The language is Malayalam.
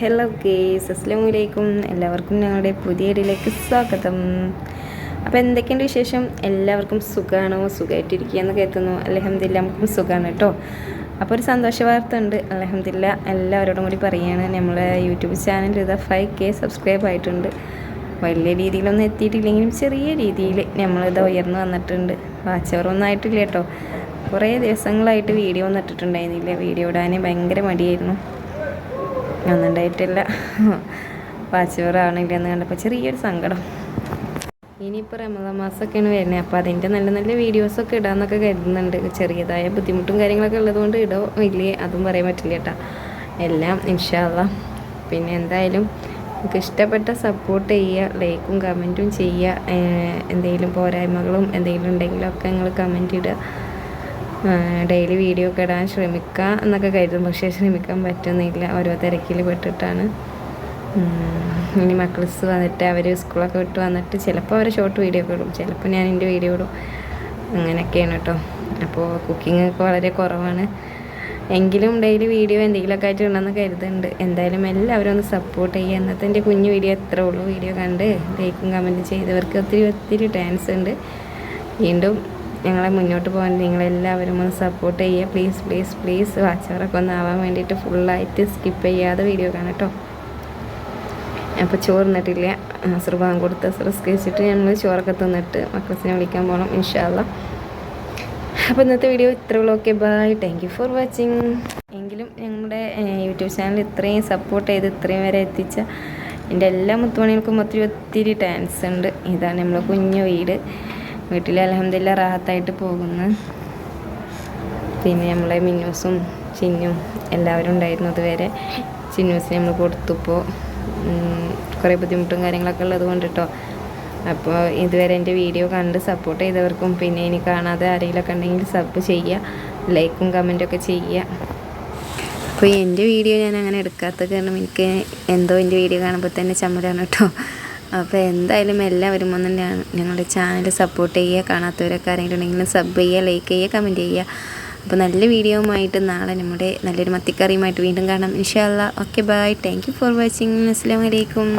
ഹലോ ഗേസ് അസ്സാം വലൈക്കും എല്ലാവർക്കും ഞങ്ങളുടെ പുതിയ ഇടയിലേക്ക് സ്വാഗതം. അപ്പോൾ എന്തൊക്കെയുണ്ട് വിശേഷം? എല്ലാവർക്കും സുഖമാണോ സുഖമായിട്ടിരിക്കുക എന്ന് കരുതുന്നു. അലഹമില്ല നമുക്കും സുഖമാണ് കേട്ടോ. അപ്പോൾ ഒരു സന്തോഷ വാർത്ത ഉണ്ട്. അലഹമില്ല എല്ലാവരോടും കൂടി പറയുകയാണ് നമ്മളെ യൂട്യൂബ് ചാനൽ ഇത് ഫൈവ് കെ സബ്സ്ക്രൈബ് ആയിട്ടുണ്ട്. വലിയ രീതിയിലൊന്നും എത്തിയിട്ടില്ലെങ്കിലും ചെറിയ രീതിയിൽ നമ്മളിത് ഉയർന്നു വന്നിട്ടുണ്ട്. വാച്ചവറൊന്നും ആയിട്ടില്ല കേട്ടോ. കുറേ ദിവസങ്ങളായിട്ട് വീഡിയോ ഒന്നും ഇട്ടിട്ടുണ്ടായിരുന്നില്ല വീഡിയോ ഇടാൻ ഭയങ്കര മടിയായിരുന്നു. ഒന്നും ഉണ്ടായിട്ടില്ല. വാച്ച് ഓവർ എന്ന് കണ്ടപ്പോൾ ചെറിയൊരു സങ്കടം. ഇനിയിപ്പോൾ റമദാൻ മാസമൊക്കെയാണ് വരുന്നത്. അപ്പോൾ അതിന്റെ നല്ല നല്ല വീഡിയോസൊക്കെ ഇടാമെന്നൊക്കെ കരുതുന്നുണ്ട്. ചെറിയതായ ബുദ്ധിമുട്ടും കാര്യങ്ങളൊക്കെ ഉള്ളതുകൊണ്ട് ഇടോ. ഇല്ലേ അതും പറയാൻ പറ്റില്ല കേട്ടോ. എല്ലാം ഇൻഷാല്ല പിന്നെ എന്തായാലും നമുക്ക് ഇഷ്ടപ്പെട്ട സപ്പോർട്ട് ചെയ്യുക ലൈക്കും കമന്റും ചെയ്യുക. എന്തെങ്കിലും പോരായ്മകളും എന്തെങ്കിലും ഉണ്ടെങ്കിലൊക്കെ നിങ്ങൾ കമന്റ് ഇടുക. ഡെയിലി വീഡിയോ ഒക്കെ ഇടാൻ ശ്രമിക്കുക എന്നൊക്കെ കരുതും പക്ഷേ ശ്രമിക്കാൻ പറ്റുന്നില്ല. ഓരോ തിരക്കിൽ പെട്ടിട്ടാണ്. ഇനി മക്കൾസ് വന്നിട്ട് അവർ സ്കൂളൊക്കെ വിട്ട് വന്നിട്ട് ചിലപ്പോൾ അവർ ഷോർട്ട് വീഡിയോ ഒക്കെ ഇടും. ചിലപ്പോൾ ഞാൻ എന്റെ വീഡിയോ ഇടും. അങ്ങനെയൊക്കെയാണ് കേട്ടോ അപ്പോൾ കുക്കിംഗ് ഒക്കെ വളരെ കുറവാണ്. എങ്കിലും ഡെയിലി വീഡിയോ എന്തെങ്കിലുമൊക്കെ ആയിട്ട് ഉണ്ടെന്ന് കരുതുന്നുണ്ട്. എന്തായാലും എല്ലാവരും ഒന്ന് സപ്പോർട്ട് ചെയ്യുക എന്നത്തെ എന്റെ കുഞ്ഞു വീഡിയോ എത്ര ഉള്ളൂ? വീഡിയോ കണ്ട് ലൈക്കും കമന്റും ചെയ്തവർക്ക് ഒത്തിരി ഒത്തിരി ടാൻസ് ഉണ്ട്. വീണ്ടും ഞങ്ങളെ മുന്നോട്ട് പോകാൻ നിങ്ങളെല്ലാവരും ഒന്ന് സപ്പോർട്ട് ചെയ്യുക. പ്ലീസ് പ്ലീസ് പ്ലീസ് വാച്ചവറൊക്കെ ഒന്ന് ആവാൻ വേണ്ടിയിട്ട് ഫുള്ളായിട്ട് സ്കിപ്പ് ചെയ്യാതെ വീഡിയോ കാണാം കേട്ടോ അപ്പോൾ ചോറിന്നിട്ടില്ല അസുർബാൻ കൊടുത്ത് സുറസ്കരിച്ചിട്ട് ഞങ്ങൾ ചോറൊക്കെ തിന്നിട്ട് മക്കൾസിനെ വിളിക്കാൻ പോകണം ഇൻഷാല്ല അപ്പോൾ ഇന്നത്തെ വീഡിയോ ഇത്ര okay bye thank you for watching എങ്കിലും ഞങ്ങളുടെ യൂട്യൂബ് ചാനൽ ഇത്രയും സപ്പോർട്ട് ചെയ്ത് ഇത്രയും വരെ എത്തിച്ച എന്റെ എല്ലാ മുത്തുമണികൾക്കും ഒത്തിരി ഒത്തിരി ടാൻസ് ഉണ്ട്. ഇതാണ് നമ്മളെ കുഞ്ഞു വീട്. വീട്ടിൽ അലഹമില്ല റാഹത്തായിട്ട് പോകുന്നു. പിന്നെ നമ്മളെ മിന്നൂസും ചിന്നും എല്ലാവരും ഉണ്ടായിരുന്നു അതുവരെ. ചിന്നൂസിന് നമ്മൾ കൊടുത്തപ്പോൾ കുറേ ബുദ്ധിമുട്ടും കാര്യങ്ങളൊക്കെ ഉള്ളത് കൊണ്ട് കേട്ടോ അപ്പോൾ ഇതുവരെ എന്റെ വീഡിയോ കണ്ട് സപ്പോർട്ട് ചെയ്തവർക്കും പിന്നെ ഇനി കാണാതെ ആരെങ്കിലുമൊക്കെ ഉണ്ടെങ്കിൽ സബ് ചെയ്യുക ലൈക്കും കമന്റൊക്കെ ചെയ്യുക അപ്പോൾ എന്റെ വീഡിയോ ഞാൻ അങ്ങനെ എടുക്കാത്ത കാരണം എനിക്ക് എന്തോ എന്റെ വീഡിയോ കാണുമ്പോൾ തന്നെ ചമ്മലാണ് കേട്ടോ അപ്പോൾ എന്തായാലും എല്ലാവരും ഒന്നും ഞങ്ങളുടെ ചാനൽ സപ്പോർട്ട് ചെയ്യുക. കാണാത്തവരൊക്കെ ആരെങ്കിലും സബ് ചെയ്യുക ലൈക്ക് ചെയ്യുക കമന്റ് ചെയ്യുക. അപ്പോൾ നല്ല വീഡിയോവുമായിട്ട് നാളെ നമ്മുടെ നല്ലൊരു മത്തിക്കറിയുമായിട്ട് വീണ്ടും കാണാം. ഇൻഷാല്ല okay bye thank you for watching അസ്സാം വലൈക്കും